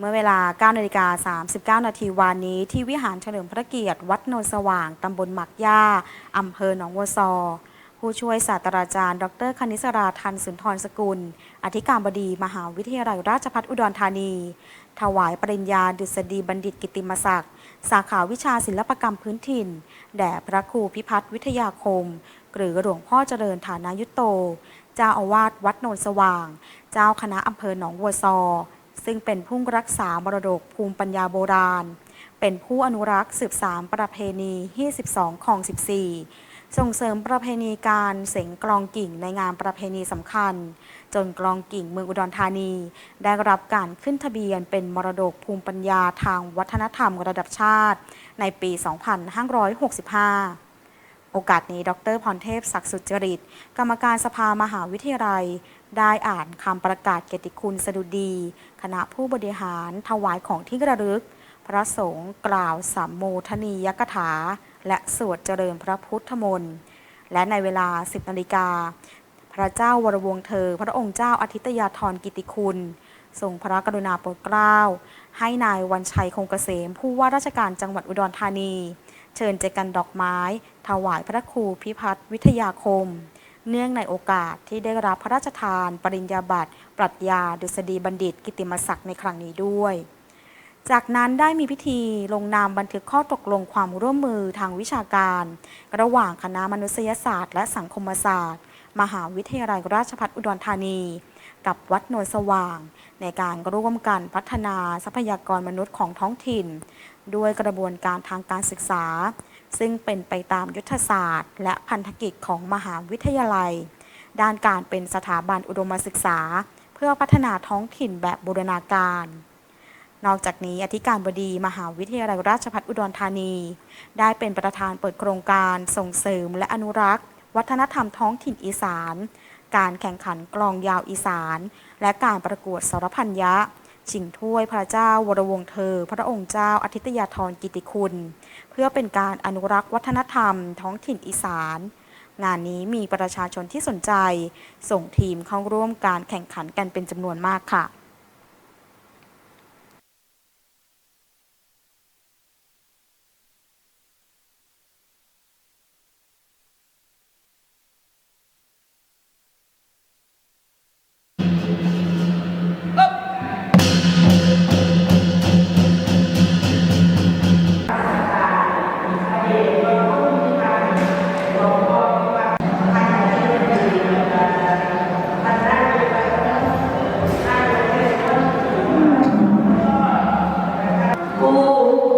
เมื่อเวลา9นาฬิกา39 นาทีวานนี้ที่วิหารเฉลิมพระเกียรติ วัดโนนสว่าง ตำบลหมักย่า อำเภอหนองวัวซอ ผู้ช่วยศาสตราจารย์ ดรคณิสราทันสุนทรสกุล อธิการบดีมหาวิทยาลัยราชภัฏอุดรธานี ถวายปริญญาดุษฎีบัณฑิตกิตติมศักดิ์ สาขาวิชาศิลปกรรมพื้นถิ่น แด่พระครูพิพัฒน์วิทยาคม หรือหลวงพ่อเจริญฐานายุตโต เจ้าอาวาสวัดโนนสว่าง เจ้าคณะอำเภอหนองวัวซอ ซึ่งเป็นผู้รักษามรดกภูมิปัญญาโบราณ เป็นผู้อนุรักษ์สืบสานประเพณี22ของ 14 ส่งเสริมประเพณีการเสงกลองกิ่งในงานประเพณีสำคัญ จนกลองกิ่งเมืองอุดรธานี ได้รับการขึ้นทะเบียนเป็นมรดกภูมิปัญญาทางวัฒนธรรมระดับชาติ ในปี 2565 โอกาสนี้ ดรพรเทพศักดิ์สุจริต กรรมการสภามหาวิทยาลัย ได้อ่านคำประกาศเกียรติคุณสดุดี คณะผู้บริหารถวายของที่ระลึก พระสงฆ์กล่าวสัมโมทนียกถา และสวดเจริญพระพุทธมนต์ และในเวลา 10นาฬิกา พระเจ้าวรวงเธอ พระองค์เจ้าอาทิตยาธรกิติคุณทรงพระกรุณาโปรดเกล้า ให้นายวันชัยคงเกษม ผู้ว่าราชการจังหวัดอุดรธานี เชิญเจกันดอกไม้ ถวายพระครูพิพัฒน์วิทยาคม เนื่องในโอกาสที่ได้รับพระราชทาน ปริญญาบัตรปรัชญาดุษฎีบัณฑิต กิติมศักดิ์ในครั้งนี้ด้วยจากนั้นได้มีพิธีลงนามบันทึกข้อตกลงความร่วมมือทางวิชาการ ระหว่างคณะมนุษยศาสตร์และสังคมศาสตร์ มหาวิทยาลัยราชภัฏอุดรธานี กับวัดโนนสว่าง ในการร่วมกันพัฒนาทรัพยากรมนุษย์ของท้องถิ่น ด้วยกระบวนการทางการศึกษา ซึ่งเป็นไปตามยุทธศาสตร์ และพันธกิจของมหาวิทยาลัย ด้านการเป็นสถาบันอุดมศึกษา เพื่อพัฒนาท้องถิ่นแบบบูรณาการนอกจากนี้อธิการบดีมหาวิทยาลัยราชภัฏอุดรธานี ได้เป็นประธานเปิดโครงการส่งเสริมและอนุรักษ์ วัฒนธรรมท้องถิ่นอีสาน การแข่งขันกลองยาวอีสาน และการประกวดสารพันยะ ชิงถ้วยพระเจ้าวรวงเธอ พระองค์เจ้าอาทิตยาธรกิติคุณ เพื่อเป็นการอนุรักษ์วัฒนธรรมท้องถิ่นอีสาน งานนี้มีประชาชนที่สนใจ ส่งทีมเข้าร่วมการแข่งขันกันเป็นจำนวนมากค่ะ ผู้